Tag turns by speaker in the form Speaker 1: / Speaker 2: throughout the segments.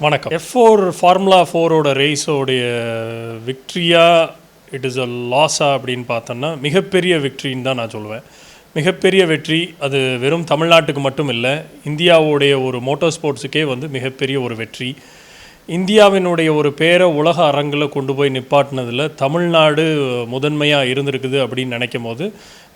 Speaker 1: வணக்கம். F four formula ஃபோரோட ரேஸோடைய விக்ட்ரியா இட் இஸ் அ லாஸா அப்படின்னு பார்த்தோன்னா மிகப்பெரிய விக்ட்ரின்னு தான் நான் சொல்லுவேன் மிகப்பெரிய வெற்றி அது வெறும் தமிழ்நாட்டுக்கு மட்டும் இல்லை இந்தியாவுடைய ஒரு மோட்டார் ஸ்போர்ட்ஸுக்கே வந்து மிகப்பெரிய ஒரு வெற்றி. இந்தியாவினுடைய ஒரு பேரை உலக அரங்கில் கொண்டு போய் நிப்பாட்டினதில் தமிழ்நாடு முதன்மையாக இருந்திருக்குது அப்படின்னு நினைக்கும் போது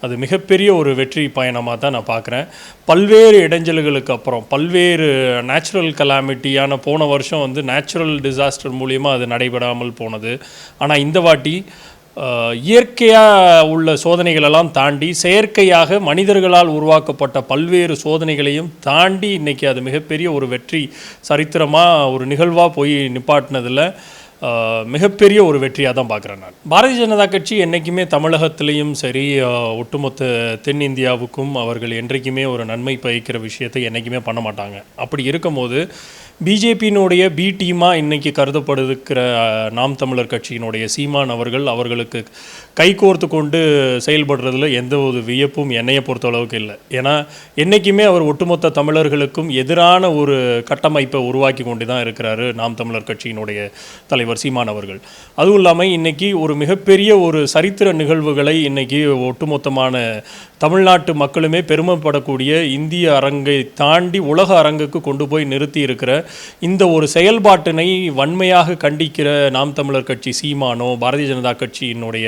Speaker 1: அது மிகப்பெரிய ஒரு வெற்றி பயணமாக தான் நான் பார்க்குறேன். பல்வேறு இடைஞ்சல்களுக்கு அப்புறம் பல்வேறு நேச்சுரல் கலாமிட்டியான போன வருஷம் வந்து நேச்சுரல் டிசாஸ்டர் மூலியமாக அது நடைபெறாமல் போனது. ஆனால் இந்த வாட்டி இயற்கையாக உள்ள சோதனைகளெல்லாம் தாண்டி செயற்கையாக மனிதர்களால் உருவாக்கப்பட்ட பல்வேறு சோதனைகளையும் தாண்டி இன்றைக்கி அது மிகப்பெரிய ஒரு வெற்றி சரித்திரமாக ஒரு நிகழ்வாக போய் நிப்பாட்டினதில் மிகப்பெரிய ஒரு வெற்றியாக தான் பார்க்குறேன் நான். பாரதிய ஜனதா கட்சி என்றைக்குமே தமிழகத்திலையும் சரி ஒட்டுமொத்த தென்னிந்தியாவுக்கும் அவர்கள் என்றைக்குமே ஒரு நன்மை பயக்கிற விஷயத்தை என்றைக்குமே பண்ண மாட்டாங்க. அப்படி இருக்கும்போது பிஜேபியினுடைய பி டீமாக இன்றைக்கி கருதப்படுகிற நாம் தமிழர் கட்சியினுடைய சீமான் அவர்கள் அவர்களுக்கு கைகோர்த்து கொண்டு செயல்படுறதுல எந்த ஒரு வியப்பும் என்னையை பொறுத்த அளவுக்கு இல்லை. ஏன்னா என்றைக்குமே அவர் ஒட்டுமொத்த தமிழர்களுக்கும் எதிரான ஒரு கட்டமைப்பை உருவாக்கி கொண்டு தான் இருக்கிறாரு நாம் தமிழர் கட்சியினுடைய தலைவர் சீமான் அவர்கள். அதுவும் இல்லாமல் இன்றைக்கி ஒரு மிகப்பெரிய ஒரு சரித்திர நிகழ்வுகளை இன்றைக்கி ஒட்டுமொத்தமான தமிழ்நாட்டு மக்களுமே பெருமைப்படக்கூடிய இந்திய அரங்கை தாண்டி உலக அரங்குக்கு கொண்டு போய் நிறுத்தி இருக்கிற இந்த ஒரு செயல்பாட்டினை வன்மையாக கண்டிக்கிற நாம் தமிழர் கட்சி சீமானோ பாரதிய ஜனதா கட்சியினுடைய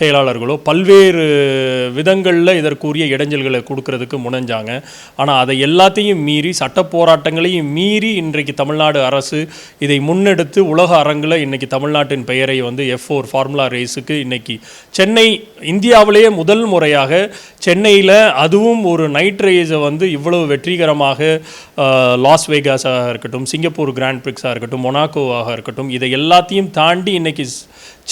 Speaker 1: செயலாளர்களோ பல்வேறு விதங்களில் இதற்குரிய இடைஞ்சல்களை கொடுக்கறதுக்கு முனைஞ்சாங்க. ஆனால் அதை எல்லாத்தையும் மீறி சட்ட போராட்டங்களையும் மீறி இன்றைக்கு தமிழ்நாடு அரசு இதை முன்னெடுத்து உலக அரங்கில் இன்னைக்கு தமிழ்நாட்டின் பெயரை வந்து எஃப் ஃபோர் ஃபார்முலா ரேஸுக்கு இன்னைக்கு சென்னை இந்தியாவிலேயே முதல் முறையாக சென்னையில் அதுவும் ஒரு நைட் ரேஸை வந்து இவ்வளவு வெற்றிகரமாக லாஸ் வேகாஸாக இருக்கட்டும் சிங்கப்பூர் கிராண்ட் பிரிக்ஸாக இருக்கட்டும் மொனாக்கோவாக இருக்கட்டும் இதை எல்லாத்தையும் தாண்டி இன்றைக்கி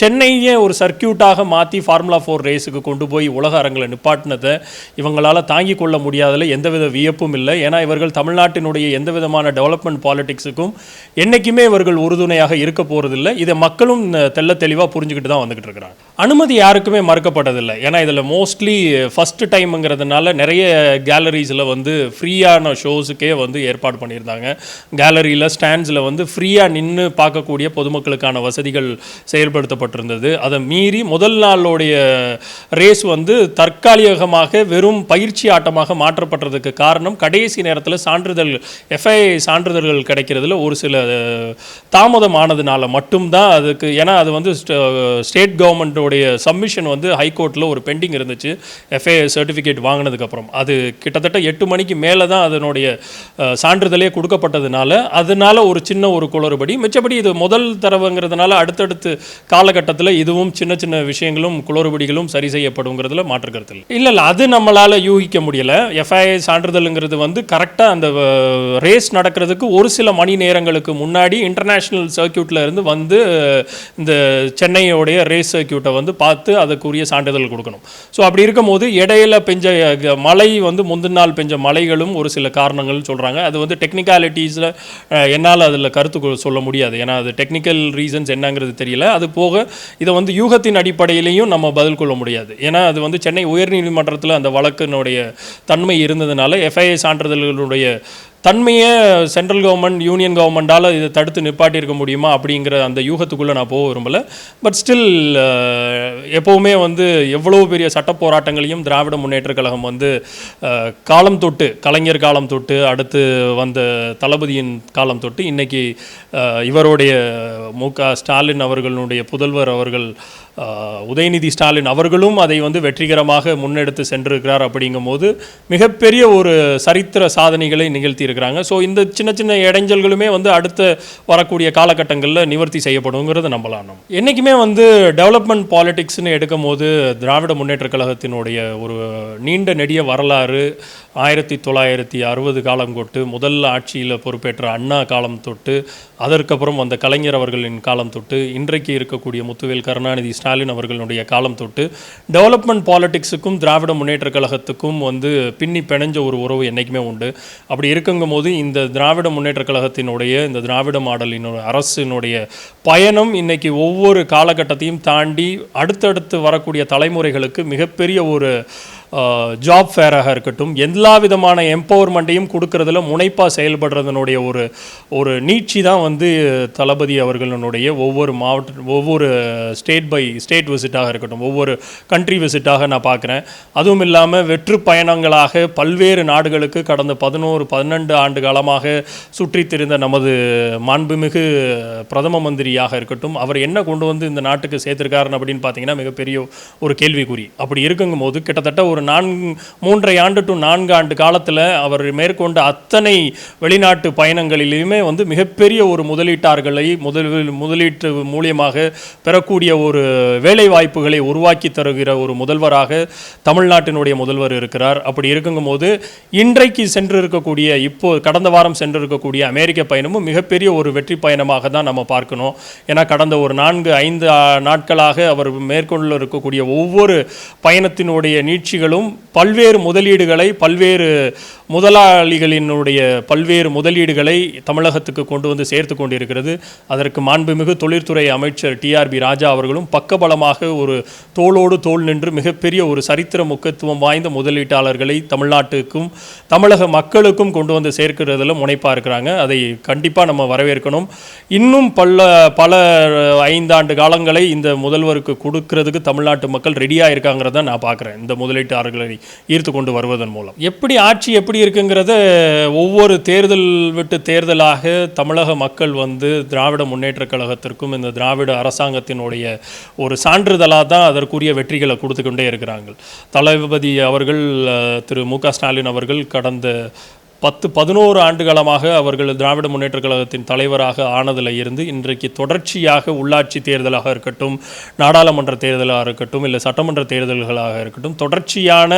Speaker 1: சென்னையே ஒரு சர்க்கியூட்டாக மாற்றி ஃபார்முலா ஃபோர் ரேஸுக்கு கொண்டு போய் உலக அரங்கில் நிப்பாட்டினதை இவங்களால் தாங்கிக் கொள்ள முடியாததில் எந்தவித வியப்பும் இல்லை. ஏன்னா இவர்கள் தமிழ்நாட்டினுடைய எந்த விதமான டெவலப்மெண்ட் பாலிடிக்ஸுக்கும் என்றைக்குமே இவர்கள் உறுதுணையாக இருக்க போகிறதில்ல இதை மக்களும் தெள்ள தெளிவாக புரிஞ்சுக்கிட்டு தான் வந்துக்கிட்டு இருக்கிறாங்க. அனுமதி யாருக்குமே மறுக்கப்பட்டதில்லை. ஏன்னா இதில் மோஸ்ட்லி ஃபஸ்ட்டு டைமுங்கிறதுனால நிறைய கேலரிஸில் வந்து ஃப்ரீயான ஷோஸுக்கே வந்து ஏற்பாடு பண்ணியிருந்தாங்க. கேலரியில் ஸ்டாண்ட்ஸில் வந்து ஃப்ரீயாக நின்று பார்க்கக்கூடிய பொதுமக்களுக்கான வசதிகள் செயல்படுத்தப்பட்டிருந்தது. அதை மீறி முதல் நாளுடைய ரேஸ் வந்து தற்காலிகமாக வெறும் பயிற்சி ஆட்டமாக மாற்றப்பட்டதுக்கு காரணம் கடைசி நேரத்தில் சான்றிதழ் எஃப்ஐ சான்றிதழ்கள் கிடைக்கிறதுல ஒரு சில தாமதம் ஆனதுனால மட்டும்தான் அதுக்கு ஏன்னா அது வந்து ஸ்டேட் கவர்மெண்ட்டோடைய சப்மிஷன் வந்து ஹைகோர்ட்டில் ஒரு பெண்டிங் இருந்துச்சு. எஃப்ஐ சர்டிஃபிகேட் வாங்கினதுக்கப்புறம். அது கிட்டத்தட்ட எட்டு மணிக்கு மேலே தான் அதனுடைய சான்றிதழே கொடுக்கப்பட்டதுனால அதனால ஒரு சின்ன ஒரு குளறுபடி. மிச்சபடி இது முதல் தரவுங்கிறதுனால அடுத்தடுத்து காலகட்டத்தில் இதுவும் சின்ன சின்ன விஷயங்களும் குளறுபடிகளும் சரி செய்யப்படுங்கிறதுல மாற்று கருத்து இல்லை. இல்லை இல்லை அது நம்மளால் யூகிக்க முடியல. எஃப்ஐ சான்றிதழுங்கிறது வந்து கரெக்டாக அந்த ரேஸ் நடக்கிறதுக்கு ஒரு சில மணி நேரங்களுக்கு முன்னாடி இன்டர்நேஷ்னல் சர்க்கியூட்டில் இருந்து வந்து இந்த சென்னையோடைய ரேஸ் சர்க்கியூட்டை வந்து பார்த்து அதுக்குரிய சான்றிதழ் கொடுக்கணும். ஸோ அப்படி இருக்கும்போது இடையில பெஞ்ச மழை வந்து முந்தின நாள் பெஞ்ச மழைகளும் ஒரு சில காரணங்கள் சொல்கிறாங்க அது வந்து டெக்னிக்காலிட்டிஸில் என்னால் அதில் கருத்து கொ- சொல்ல முடியாது. ஏன்னா அது டெக்னிக்கல் ரீசன்ஸ் என்னங்கிறது தெரியல. அது போக இதை வந்து யூகத்தின் அடிப்படையிலையும் நம்ம பதில் கொள்ள முடியாது. ஏன்னா அது வந்து சென்னை உயர்நீதிமன்றத்தில் அந்த வழக்கினுடைய தன்மை இருந்ததுனால எஃப்ஐஏ சான்றிதழ்களுடைய தன்மையை சென்ட்ரல் கவர்மெண்ட் யூனியன் கவர்மெண்டால் இதை தடுத்து நிப்பாட்டியிருக்க முடியுமா அப்படிங்கிற அந்த யூகத்துக்குள்ளே நான் போக விரும்பலை. பட் ஸ்டில் எப்போவுமே வந்து எவ்வளோ பெரிய சட்ட போராட்டங்களையும் திராவிட முன்னேற்ற கழகம் வந்து காலம் தொட்டு கலைஞர் காலம் தொட்டு அடுத்து வந்த தளபதியின் காலம் தொட்டு இன்றைக்கி இவருடைய மு க ஸ்டாலின் அவர்களுடைய புதல்வர் அவர்கள் உதயநிதி ஸ்டாலின் அவர்களும் அதை வந்து வெற்றிகரமாக முன்னெடுத்து சென்றிருக்கிறார் அப்படிங்கும்போது மிகப்பெரிய ஒரு சரித்திர சாதனைகளை நிகழ்த்தியிருக்கிறார். இருக்கிறாங்க ஸோ இந்த சின்ன சின்ன இடைஞ்சல்களுமே வந்து அடுத்த வரக்கூடிய காலகட்டங்களில் நிவர்த்தி செய்யப்படுங்கிறத நம்பலாம் நம்ம என்றைக்குமே வந்து டெவலப்மெண்ட் பாலிடிக்ஸ்னு எடுக்கும் போது திராவிட முன்னேற்றக் கழகத்தினுடைய ஒரு நீண்ட நெடிய வரலாறு ஆயிரத்தி தொள்ளாயிரத்தி அறுபது காலம் தொட்டு முதல் ஆட்சியில் பொறுப்பேற்ற அண்ணா காலம் தொட்டு அதற்கப்புறம் வந்த கலைஞர் அவர்களின் காலம் தொட்டு இன்றைக்கு இருக்கக்கூடிய முத்துவேல் கருணாநிதி ஸ்டாலின் அவர்களுடைய காலம் தொட்டு டெவலப்மெண்ட் பாலிடிக்ஸுக்கும் திராவிட முன்னேற்றக் கழகத்துக்கும் வந்து பின்னி பிணைஞ்ச ஒரு உறவு என்றைக்குமே உண்டு. அப்படி இருக்குங்கும் போது இந்த திராவிட முன்னேற்றக் கழகத்தினுடைய இந்த திராவிட மாடலின் அரசினுடைய பயணம் இன்னைக்கு ஒவ்வொரு காலகட்டத்தையும் தாண்டி அடுத்தடுத்து வரக்கூடிய தலைமுறைகளுக்கு மிகப்பெரிய ஒரு ஜாப் ஃபேராக இருக்கட்டும் எல்லா விதமான எம்பவர்மெண்ட்டையும் கொடுக்கறதுல முனைப்பாக செயல்படுறதனுடைய ஒரு ஒரு நீட்சி தான் வந்து தளபதி அவர்களினுடைய ஒவ்வொரு மாவட்ட ஒவ்வொரு ஸ்டேட் பை ஸ்டேட் விசிட்டாக இருக்கட்டும் ஒவ்வொரு கண்ட்ரி விசிட்டாக நான் பார்க்குறேன். அதுவும் இல்லாமல் வெற்று பயணங்களாக பல்வேறு நாடுகளுக்கு கடந்த பதினோரு பன்னெண்டு ஆண்டு காலமாக சுற்றித் திரிந்த நமது மாண்புமிகு பிரதம மந்திரியாக இருக்கட்டும் அவர் என்ன கொண்டு வந்து இந்த நாட்டுக்கு சேர்த்திருக்காருன்னு அப்படின்னு பார்த்தீங்கன்னா மிகப்பெரிய ஒரு கேள்விக்குறி. அப்படி இருக்குங்கும் போது கிட்டத்தட்ட ஒரு நான்கு மூன்றரை ஆண்டு டு நான்கு ஆண்டு காலத்தில் அவர் மேற்கொண்ட அத்தனை வெளிநாட்டு பயணங்களிலுமே வந்து மிகப்பெரிய ஒரு முதலீட்டாளர்களை முதல் முதலீட்டு மூலியமாக பெறக்கூடிய ஒரு வேலை வாய்ப்புகளை உருவாக்கி தருகிற ஒரு முதல்வராக தமிழ்நாட்டினுடைய முதல்வர் இருக்கிறார். அப்படி இருக்குங்கும் போது இன்றைக்கு சென்று இருக்கக்கூடிய இப்போ கடந்த வாரம் சென்று இருக்கக்கூடிய அமெரிக்க பயணமும் மிகப்பெரிய ஒரு வெற்றி பயணமாக தான் நம்ம பார்க்கணும். ஏன்னா கடந்த ஒரு நான்கு ஐந்து நாட்களாக அவர் மேற்கொள்ள இருக்கக்கூடிய ஒவ்வொரு பயணத்தினுடைய நீட்சிகள் நீட்சிகளும் பல்வேறு முதலீடுகளை பல்வேறு முதலாளிகளினுடைய பல்வேறு முதலீடுகளை தமிழகத்துக்கு கொண்டு வந்து சேர்த்து கொண்டிருக்கிறது. அதற்கு மாண்புமிகு தொழில்துறை அமைச்சர் டிஆர்பி ராஜா அவர்களும் பக்கபலமாக ஒரு தோளோடு தோல் நின்று மிகப்பெரிய ஒரு சரித்திர முக்கியத்துவம் வாய்ந்த முதலீட்டாளர்களை தமிழ்நாட்டுக்கும் தமிழக மக்களுக்கும் கொண்டு வந்து சேர்க்கிறதுல முனைப்பாக இருக்கிறாங்க அதை கண்டிப்பாக நம்ம வரவேற்கணும். இன்னும் பல பல ஐந்தாண்டு காலங்களை இந்த முதல்வருக்கு கொடுக்கறதுக்கு தமிழ்நாட்டு மக்கள் ரெடியாக இருக்காங்கிறத நான் பார்க்குறேன். இந்த முதலீட்டாளர்களை ஈர்த்து கொண்டு வருவதன் மூலம். எப்படி ஆட்சி எப்படி எப்படி இருக்குங்கிறத ஒவ்வொரு தேர்தல் விட்டு தேர்தலாக தமிழக மக்கள் வந்து திராவிட முன்னேற்றக் கழகத்திற்கும் இந்த திராவிட அரசாங்கத்தினுடைய ஒரு சான்றிதழாக தான் அதற்குரிய வெற்றிகளை கொடுத்து கொண்டே இருக்கிறாங்க தளபதி அவர்கள் திரு மு க ஸ்டாலின் அவர்கள் கடந்த பத்து பதினோரு ஆண்டுகாலமாக அவர்கள் திராவிட முன்னேற்றக் கழகத்தின் தலைவராக ஆனதில் இருந்து இன்றைக்கு தொடர்ச்சியாக உள்ளாட்சி தேர்தலாக இருக்கட்டும் நாடாளுமன்ற தேர்தலாக இருக்கட்டும் இல்லை சட்டமன்ற தேர்தல்களாக இருக்கட்டும் தொடர்ச்சியான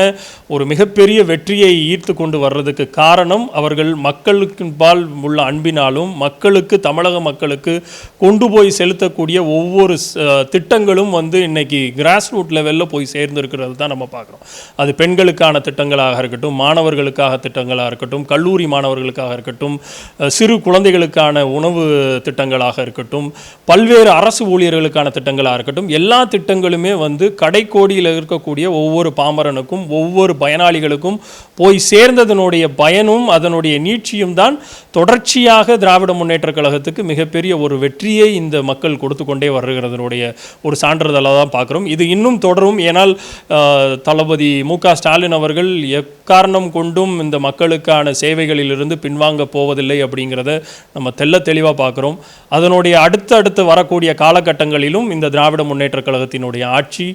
Speaker 1: ஒரு மிகப்பெரிய வெற்றியை ஈர்த்து கொண்டு வர்றதுக்கு காரணம் அவர்கள் மக்களுக்கு பால் உள்ள அன்பினாலும் மக்களுக்கு தமிழக மக்களுக்கு கொண்டு போய் செலுத்தக்கூடிய ஒவ்வொரு திட்டங்களும் வந்து இன்னைக்கு கிராஸ் ரூட் லெவலில் போய் சேர்ந்திருக்கிறது தான் நம்ம பார்க்குறோம். அது பெண்களுக்கான திட்டங்களாக இருக்கட்டும் மாணவர்களுக்காக திட்டங்களாக இருக்கட்டும் கல்லூரி மாணவர்களுக்காக இருக்கட்டும் சிறு குழந்தைகளுக்கான உணவு திட்டங்களாக இருக்கட்டும் பல்வேறு அரசு ஊழியர்களுக்கான திட்டங்களாக இருக்கட்டும் எல்லா திட்டங்களுமே வந்து கடைக்கோடியில் இருக்கக்கூடிய ஒவ்வொரு பாமரனுக்கும் ஒவ்வொரு பயனாளிகளுக்கும் போய் சேர்ந்ததனுடைய பயனும் அதனுடைய நீட்சியும் தான் தொடர்ச்சியாக திராவிட முன்னேற்றக் கழகத்துக்கு மிகப்பெரிய ஒரு வெற்றியை இந்த மக்கள் கொடுத்து கொண்டே வருகிறதனுடைய ஒரு சான்றிதழாக தான் பார்க்குறோம். இது இன்னும் தொடரும். ஏனால் தளபதி மு க ஸ்டாலின் அவர்கள் எக்காரணம் கொண்டும் இந்த மக்களுக்கான சேவைகளிலிருந்து பின்வாங்க போவதில்லை அப்படிங்கிறத நம்ம தெல்ல தெளிவாக பார்க்குறோம். அதனுடைய அடுத்து அடுத்து வரக்கூடிய காலகட்டங்களிலும் இந்த திராவிட முன்னேற்ற கழகத்தினுடைய ஆட்சி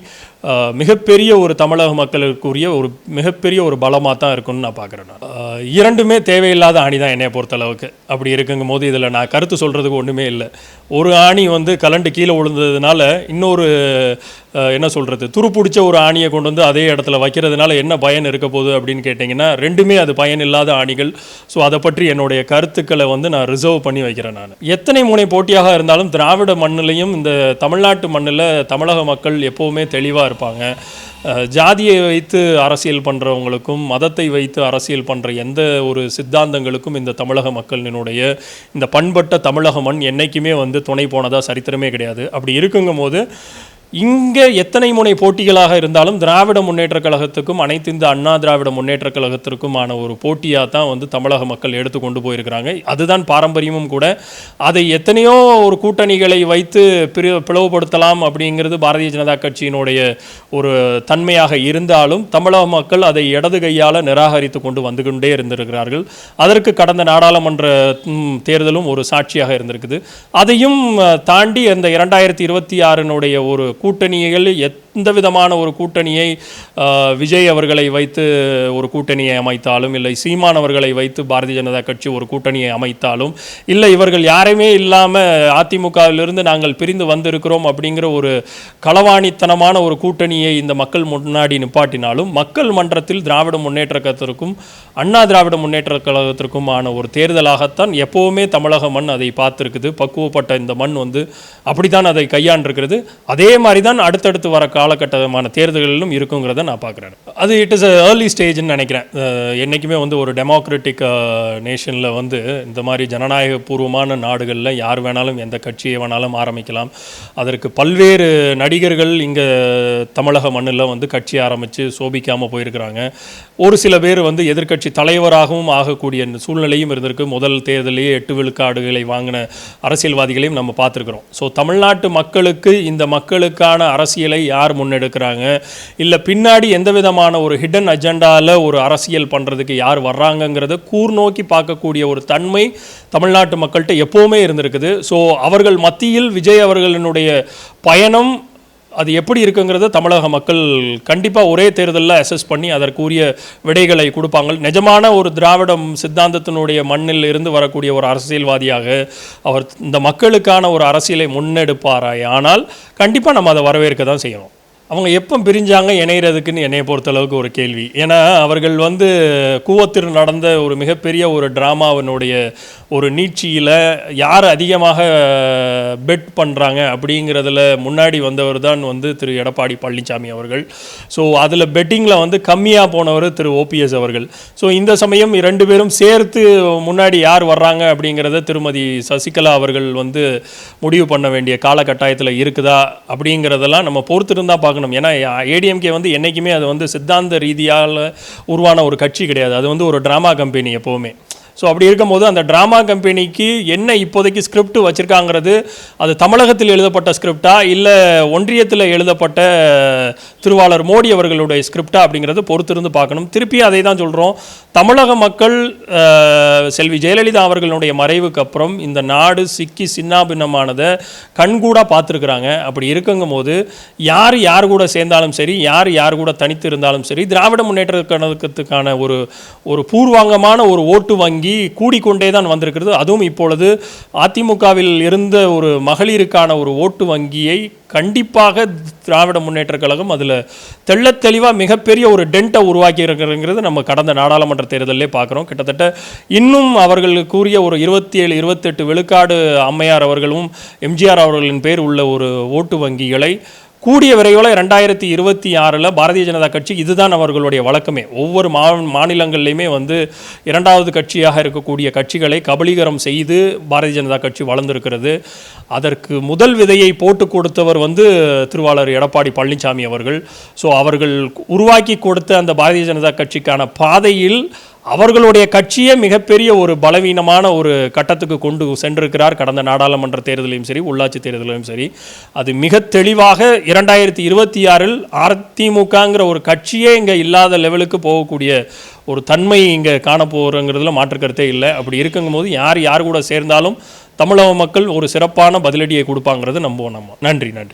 Speaker 1: மிகப்பெரிய ஒரு தமிழக மக்களுக்குரிய ஒரு மிகப்பெரிய ஒரு பலமாக தான் இருக்கும்னு நான் பார்க்குறேன் நான். இரண்டுமே தேவையில்லாத ஆணி தான் என்னை பொறுத்தளவுக்கு. அப்படி இருக்குங்கும் போது இதில் நான் கருத்து சொல்கிறதுக்கு ஒன்றுமே இல்லை. ஒரு ஆணி வந்து கலண்டு கீழே விழுந்ததுனால இன்னொரு என்ன சொல்கிறது துருப்பிடிச்ச ஒரு ஆணியை கொண்டு வந்து அதே இடத்துல வைக்கிறதுனால என்ன பயன் இருக்க போகுது அப்படின்னு கேட்டிங்கன்னா ரெண்டுமே அது பயன் இல்லாத ஆணிகள் ஸோ அதை பற்றி என்னுடைய கருத்துக்களை வந்து நான் ரிசர்வ் பண்ணி வைக்கிறேன் நான். எத்தனை முனை போட்டியாக இருந்தாலும் திராவிட மண்ணிலையும் இந்த தமிழ்நாட்டு மண்ணில் தமிழக மக்கள் எப்போவுமே தெளிவாக இருப்பாங்க. ஜாதியை வைத்து அரசியல் பண்ணுறவங்களுக்கும் மதத்தை வைத்து அரசியல் பண்ணுற எந்த ஒரு சித்தாந்தங்களுக்கும் இந்த தமிழக மக்களினுடைய இந்த பண்பட்ட தமிழக மண் என்றைக்குமே வந்து துணை போனதா சரித்திரமே கிடையாது. அப்படி இருக்குங்கும் போது இங்கே எத்தனை முனை போட்டிகளாக இருந்தாலும் திராவிட முன்னேற்றக் கழகத்துக்கும் அனைத்து இந்த அண்ணா திராவிட முன்னேற்றக் கழகத்திற்குமான ஒரு போட்டியாக தான் வந்து தமிழக மக்கள் எடுத்து கொண்டு போயிருக்கிறாங்க. அதுதான் பாரம்பரியமும் கூட. அதை எத்தனையோ ஒரு கூட்டணிகளை வைத்து பிரி பிளவுபடுத்தலாம் அப்படிங்கிறது பாரதிய ஜனதா கட்சியினுடைய ஒரு தன்மையாக இருந்தாலும் தமிழக மக்கள் அதை இடது கையால் நிராகரித்து கொண்டு வந்து கொண்டே இருந்திருக்கிறார்கள். அதற்கு கடந்த நாடாளுமன்ற தேர்தலும் ஒரு சாட்சியாக இருந்திருக்குது. அதையும் தாண்டி அந்த இரண்டாயிரத்தி இருபத்தி ஆறினுடைய ஒரு கூட்டணிகள் எந்த விதமான ஒரு கூட்டணியை விஜய் அவர்களை வைத்து ஒரு கூட்டணியை அமைத்தாலும் இல்லை சீமான் அவர்களை வைத்து பாரதிய ஜனதா கட்சி ஒரு கூட்டணியை அமைத்தாலும் இல்லை இவர்கள் யாருமே இல்லாமல் அதிமுகவிலிருந்து நாங்கள் பிரிந்து வந்திருக்கிறோம் அப்படிங்கிற ஒரு களவாணித்தனமான ஒரு கூட்டணியை இந்த மக்கள் முன்னாடி நிப்பாட்டினாலும் மக்கள் மன்றத்தில் திராவிட முன்னேற்ற கழகத்திற்கும் அண்ணா திராவிட முன்னேற்ற கழகத்திற்குமான ஒரு தேர்தலாகத்தான் எப்போவுமே தமிழக மண் அதை பார்த்துருக்குது. பக்குவப்பட்ட இந்த மண் வந்து அப்படித்தான் அதை கையாண்டிருக்கிறது. அதே மாதிரி தான் அடுத்தடுத்து வர காலகட்டமான தேர்தல்களிலும் இருக்குங்கிறத நான் பார்க்குறேன். அது இட் இஸ் ஏர்லி ஸ்டேஜ்னு நினைக்கிறேன். என்றைக்குமே வந்து ஒரு டெமோக்ராட்டிக் நேஷனில் வந்து இந்த மாதிரி ஜனநாயக பூர்வமான நாடுகளில் யார் வேணாலும் எந்த கட்சியை வேணாலும் ஆரம்பிக்கலாம். அதற்கு பல்வேறு நடிகர்கள் இங்கே தமிழக மண்ணில் வந்து கட்சி ஆரம்பித்து சோபிக்காமல் போயிருக்கிறாங்க. ஒரு சில பேர் வந்து எதிர்க்கட்சி தலைவராகவும் ஆகக்கூடிய சூழ்நிலையும் இருந்திருக்கு. முதல் தேர்தலையே எட்டு விழுக்காடுகளை வாங்கின அரசியல்வாதிகளையும் நம்ம பார்த்துருக்குறோம். ஸோ தமிழ்நாட்டு மக்களுக்கு இந்த மக்களுக்கு மக்களுக்கான அரசியலை யார் முன்னெடுக்கிறாங்க? இல்லை பின்னாடி எந்த விதமான ஒரு ஹிடன் அஜெண்டாவில் ஒரு அரசியல் பண்ணுறதுக்கு யார் வர்றாங்கங்கிறத கூர்நோக்கி பார்க்கக்கூடிய ஒரு தன்மை தமிழ்நாட்டு மக்கள்கிட்ட எப்போவுமே இருந்திருக்குது. ஸோ அவர்கள் மத்தியில் விஜய் அவர்களினுடைய பயணம் அது எப்படி இருக்குங்கிறத தமிழக மக்கள் கண்டிப்பாக ஒரே தேர்தலில் அசஸ் பண்ணி அதற்குரிய விடைகளை கொடுப்பாங்க. நிஜமான ஒரு திராவிடம் சித்தாந்தத்தினுடைய மண்ணில் இருந்து வரக்கூடிய ஒரு அரசியல்வாதியாக அவர் இந்த மக்களுக்கான ஒரு அரசியலை முன்னெடுப்பாராய். ஆனால் கண்டிப்பாக நம்ம அதை வரவேற்க தான் செய்யணும். அவங்க எப்போ பிரிஞ்சாங்க இணையிறதுக்குன்னு என்னையை பொறுத்தளவுக்கு ஒரு கேள்வி. ஏன்னா அவர்கள் வந்து கூவத்தில் நடந்த ஒரு மிகப்பெரிய ஒரு டிராமாவினுடைய ஒரு நீட்சியில் யார் அதிகமாக பெட் பண்ணுறாங்க அப்படிங்கிறதுல முன்னாடி வந்தவர் தான் வந்து திரு எடப்பாடி பழனிசாமி அவர்கள். ஸோ அதில் பெட்டிங்கில் வந்து கம்மியாக போனவர் திரு ஓபிஎஸ் அவர்கள். ஸோ இந்த சமயம் இரண்டு பேரும் சேர்த்து முன்னாடி யார் வர்றாங்க அப்படிங்கிறத திருமதி சசிகலா அவர்கள் வந்து முடிவு பண்ண வேண்டிய காலகட்டாயத்தில் இருக்குதா அப்படிங்கிறதெல்லாம் நம்ம பொறுத்திருந்தால் பார்க்கணும். ஏன்னா ஏடிஎம்கே வந்து என்றைக்குமே அது வந்து சித்தாந்த ரீதியால் உருவான ஒரு கட்சி கிடையாது. அது வந்து ஒரு ட்ராமா கம்பெனி எப்போவுமே. ஸோ அப்படி இருக்கும்போது அந்த ட்ராமா கம்பெனிக்கு என்ன இப்போதைக்கு ஸ்கிரிப்ட் வச்சுருக்காங்கிறது அது தமிழகத்தில் எழுதப்பட்ட ஸ்கிரிப்டா இல்லை ஒன்றியத்தில் எழுதப்பட்ட திருவாளர் மோடி அவர்களுடைய ஸ்கிரிப்டா அப்படிங்கிறது பொறுத்திருந்து பார்க்கணும். திருப்பி அதை தான் சொல்கிறோம் தமிழக மக்கள் செல்வி ஜெயலலிதா அவர்களுடைய மறைவுக்கு அப்புறம் இந்த நாடு சிக்கி சின்னாபின்னமானதை கண்கூடாக பார்த்துருக்குறாங்க. அப்படி இருக்குங்கும் போது யார் யார் கூட சேர்ந்தாலும் சரி யார் யார் கூட தனித்து இருந்தாலும் சரி திராவிட முன்னேற்ற கழகத்துக்கான ஒரு ஒரு பூர்வாங்கமான ஒரு ஓட்டு வங்கி கூடிக்கொண்டே தான் வந்திருக்கிறது. அதுவும் இப்பொழுது அதிமுகவில் இருந்த ஒரு மகளிருக்கான ஒரு ஓட்டு வங்கியை கண்டிப்பாக திராவிட முன்னேற்ற கழகம் அதில் தெள்ள தெளிவாக மிகப்பெரிய ஒரு டென்ட்டை உருவாக்கி இருக்கிறங்கிறது நம்ம கடந்த நாடாளுமன்ற தேர்தலே பார்க்குறோம். கிட்டத்தட்ட இன்னும் அவர்கள் கூறிய ஒரு இருபத்தி ஏழு இருபத்தெட்டு விழுக்காடு அம்மையார் அவர்களும் எம்ஜிஆர் அவர்களின் பேர் உள்ள ஒரு ஓட்டு வங்கிகளை கூடிய விரைவில் ரெண்டாயிரத்தி இருபத்தி ஆறில் பாரதிய ஜனதா கட்சி இதுதான் அவர்களுடைய வழக்கமே. ஒவ்வொரு மா மாநிலங்கள்லையுமே வந்து இரண்டாவது கட்சியாக இருக்கக்கூடிய கட்சிகளை கபலீகரம் செய்து பாரதிய ஜனதா கட்சி வளர்ந்திருக்கிறது. அதற்கு முதல் விதையை போட்டு கொடுத்தவர் வந்து திருவாளர் எடப்பாடி பழனிசாமி அவர்கள். ஸோ அவர்கள் உருவாக்கி கொடுத்த அந்த பாரதிய ஜனதா கட்சிக்கான பாதையில் அவர்களுடைய கட்சியே மிகப்பெரிய ஒரு பலவீனமான ஒரு கட்டத்துக்கு கொண்டு சென்றிருக்கிறார் கடந்த நாடாளுமன்ற தேர்தலையும் சரி உள்ளாட்சி தேர்தலையும் சரி. அது மிக தெளிவாக இரண்டாயிரத்தி இருபத்தி ஆறில் அதிமுகங்கிற ஒரு கட்சியே இங்கே இல்லாத லெவலுக்கு போகக்கூடிய ஒரு தன்மை இங்கே காணப்போகிறங்கிறதுல மாற்றுக்கருத்தே இல்லை. அப்படி இருக்குங்கும் போது யார் யார் கூட சேர்ந்தாலும் தமிழக மக்கள் ஒரு சிறப்பான பதிலடியை கொடுப்பாங்கிறது நம்புவோம் நம்ம. நன்றி நன்றி.